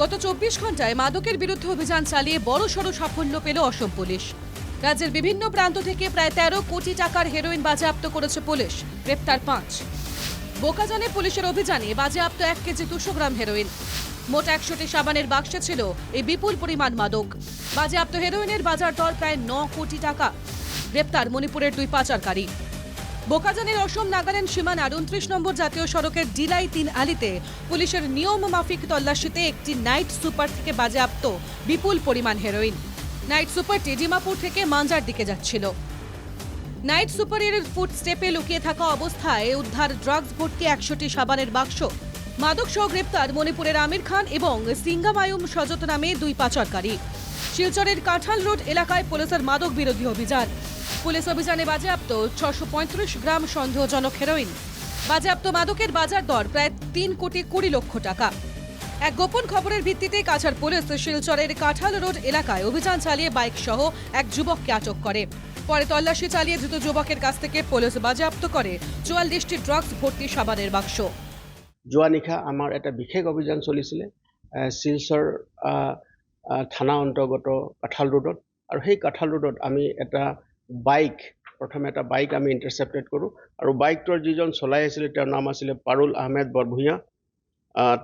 গত চব্বিশ ঘন্টায় মাদকের বিরুদ্ধে অভিযান চালিয়ে বড় সড় সাফল্য পেল অসম পুলিশ। রাজ্যের বিভিন্ন প্রান্ত থেকে প্রায় তেরো কোটি টাকার হেরোইন বাজেয়াপ্ত করেছে পুলিশ, গ্রেপ্তার পাঁচ। বোকাজানে পুলিশের অভিযানে বাজেয়াপ্ত এক কেজি দুশো গ্রাম হেরোইন। মোট একশোটি সাবানের বাক্সে ছিল এই বিপুল পরিমাণ মাদক। বাজেয়াপ্ত হেরোইনের বাজার দর প্রায় ন কোটি টাকা। গ্রেপ্তার মণিপুরের দুই পাচারকারী। বোকাজানের অসম নাগাল্যান্ড সীমানার উনত্রিশ নম্বর জাতীয় সড়কের ডিলাই তিন আলিতে পুলিশের নিয়ম মাফিক তল্লাশিতে একটি নাইট সুপার থেকে বাজেয়াপ্ত বিপুল পরিমাণ হেরোইন। নাইট সুপারটি ডিমাপুর থেকে মাঞ্জার দিকে যাচ্ছিল। নাইট সুপারের ফুট স্টেপে লুকিয়ে থাকা অবস্থায় উদ্ধার ড্রাগস ভর্তি একশোটি সাবানের বাক্স, মাদক সহ গ্রেপ্তার মণিপুরের আমির খান এবং সিঙ্গামায়ুম সজত নামে দুই পাচারকারী। শিলচরের কাঁঠাল রোড এলাকায় পুলিশের মাদক বিরোধী অভিযান। পুলিশ অভিযানে বাজেয়াপ্ত ছশো গ্রাম সন্দেহজনক হেরোইন। বাজেয়াপ্ত মাদকের বাজার দর প্রায় তিন কোটি কুড়ি লক্ষ টাকা। এক গোপন খবরের ভিত্তিতে কাছাড় পুলিশ শিলচরের কাঁঠাল রোড এলাকায় অভিযান চালিয়ে বাইক সহ এক যুবককে আটক করে। পরে তল্লাশি চালিয়ে ধৃত যুবকের কাছ থেকে পুলিশ বাজেয়াপ্ত করে চুয়াল্লিশটি ড্রাগস ভর্তি সাবানের বাক্স। যোৱা নিশা আমাৰ এটা বিশেষ অভিযান চলিছিলে শিলচৰ থানা অন্তৰ্গত কাঁঠাল ৰোডত আৰু সেই কাঁঠাল ৰোডত আমি এটা বাইক প্ৰথমে এটা বাইক আমি ইণ্টাৰচেপ্টেড কৰোঁ। আৰু বাইকটোৰ যিজন চলাই আছিলে তেওঁৰ নাম আছিলে পাৰুল আহমেদ বৰভূঞা।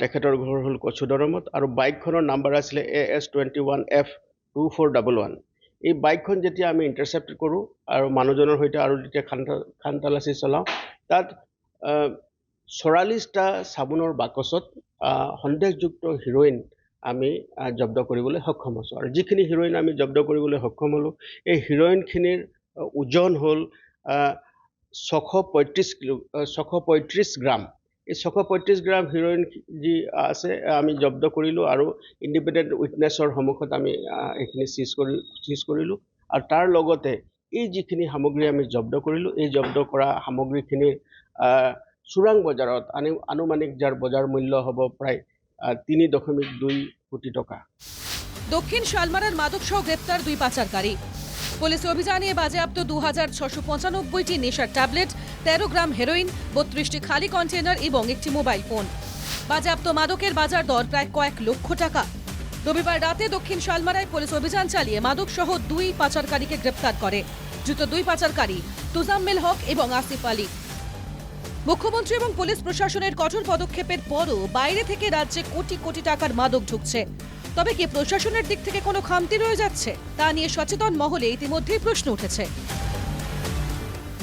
তেখেতৰ ঘৰ হ'ল কচুদৰমত। আৰু বাইকখনৰ নাম্বাৰ আছিলে A S twenty one F two four double one এই বাইকখন যেতিয়া আমি ইণ্টাৰচেপ্ট কৰোঁ আৰু মানুহজনৰ সৈতে আৰু যেতিয়া খান খান তালাচী চলাওঁ তাত চৌৰাল্লিছটা চাবোনৰ বাকচত সন্দেহযুক্ত হিৰ'ইন আমি জব্দ কৰিবলৈ সক্ষম হৈছোঁ। আৰু যিখিনি হিৰ'ইন আমি জব্দ কৰিবলৈ সক্ষম হ'লোঁ এই হিৰ'ইনখিনিৰ ওজন হ'ল ছশ পঁয়ত্ৰিছ কিলো ছশ পঁয়ত্ৰিছ গ্ৰাম। এই ছশ পঁয়ত্ৰিছ গ্ৰাম হিৰ'ইন যি আছে আমি জব্দ কৰিলোঁ আৰু ইণ্ডিপেণ্ডেণ্ট উইটনেছৰ সন্মুখত আমি এইখিনি চিজ কৰি চিজ কৰিলোঁ। আৰু তাৰ লগতে এই যিখিনি সামগ্ৰী আমি জব্দ কৰিলোঁ এই জব্দ কৰা সামগ্ৰীখিনি আহ, চোৰাং বজাৰত আনি আনুমানিক যাৰ বজাৰ মূল্য হ'ব প্ৰায় তিনি দশমিক দুই কোটি টকা। দক্ষিণ শালমারার মাদক সহ গ্রেপ্তার দুই পাচারকারী। পুলিশ অভিযানে বাজেয়াপ্ত দু হাজার ছশো পঁচানব্বইটি নেশার ট্যাবলেট, তেরো গ্রাম হেরোইন, বত্রিশটি খালি কন্টেনার এবং একটি মোবাইল ফোন। বাজেয়াপ্ত মাদকের বাজার দর প্রায় কয়েক লক্ষ টাকা। রবিবার রাতে দক্ষিণ শালমারায় পুলিশ অভিযান চালিয়ে মাদক সহ দুই পাচারকারীকে গ্রেপ্তার করে। ধৃত দুই পাচারকারী তুজাম্মেল হক এবং আসিফ আলী। মুখ্যমন্ত্রী এবং পুলিশ প্রশাসনের কঠোর পদক্ষেপের পরও বাইরে থেকে রাজ্যে কোটি কোটি টাকার মাদক ঢুকছে। তবে কি প্রশাসনের দিক থেকে কোনো খামতি রয়ে যাচ্ছে? তা নিয়ে সচেতন মহলে ইতিমধ্যেই প্রশ্ন উঠেছে।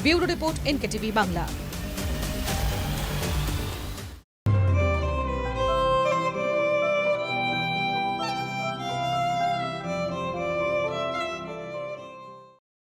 Bureau report NKTV Bangla.